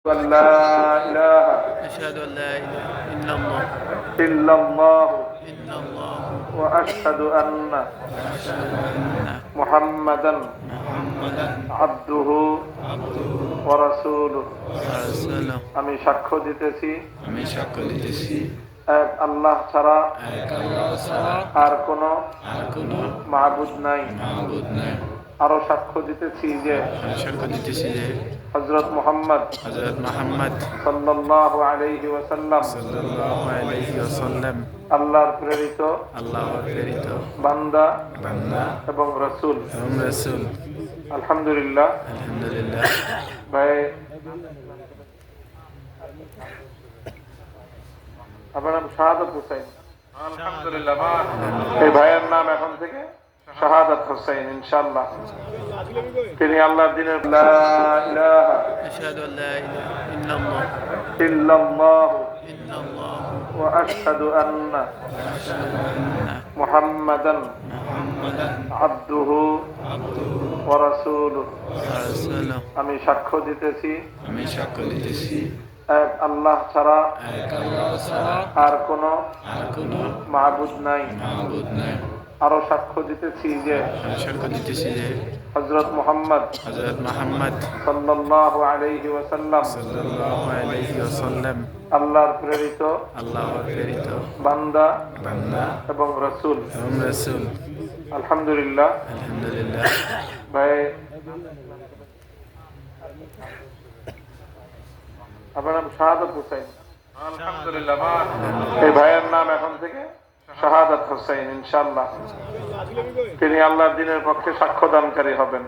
أن لا إله أشهد أن لا إله إلا الله إلا الله إلا الله وأشهد أن أشهد أن محمدا محمدا عبده عبده ورسوله ورسوله আমি সাক্ষ্য দিতেছি আমি সাক্ষ্য দিতেছি এক আল্লাহ ছাড়া এক আল্লাহ ছাড়া আর কোনো আর কোনো মাহবুদ নাই মাহবুদ নেই আরও সাক্ষ্য দিতেছি যে সাক্ষ্য দিতেছি যে হজরত মোহাম্মদ হযরত মুহাম্মদ সাল্লাল্লাহু আলাইহি ওয়াসাল্লাম সাল্লাল্লাহু আলাইহি ওয়াসাল্লাম আল্লাহর প্রেরিত আল্লাহর প্রেরিত বান্দা বান্দা এবং রসুল। এবং রাসূল। আলহামদুলিল্লাহ। আলহামদুলিল্লাহ। ভাই আপনার নাম শাহাদত হুসাইন। আলহামদুলিল্লাহ। এই ভাইয়ের নাম এখন থেকে? শাহাদাত হোসেন ইনশাল্লাহ তিনি আল্লাহর দিনের লা ইলাহা আশহাদু আল্লা ইলাহা ইল্লাল্লাহ। ইল্লাল্লাহ। ইল্লাল্লাহ ওয়া আশহাদু আন্না আমি সাক্ষ্য দিতেছি। আমি সাক্ষ্য এক আল্লাহ ছাড়া আর কোন মাহবুদ মাহবুদ নাই। আরও সাক্ষ্য দিতেছি যে আমি সাক্ষ্য দিতেছি যে হজরত মোহাম্মদ হযরত মুহাম্মদ সাল্লাল্লাহু আলাইহি ওয়াসাল্লাম সাল্লাল্লাহু আলাইহি ওয়াসাল্লাম আল্লাহর প্রেরিত আল্লাহর প্রেরিত বান্দা বান্দা এবং রসুল। এবং রাসূল। আলহামদুলিল্লাহ। আলহামদুলিল্লাহ। ভাই আপনার নাম শাহাদত হুসাইন। আলহামদুলিল্লাহ এই ভাইয়ের নাম এখন থেকে শাহাদাত হোসেন ইনশাল্লাহ তিনি আল্লাহর দিনের পক্ষে সাক্ষ্যদানকারী হবেন।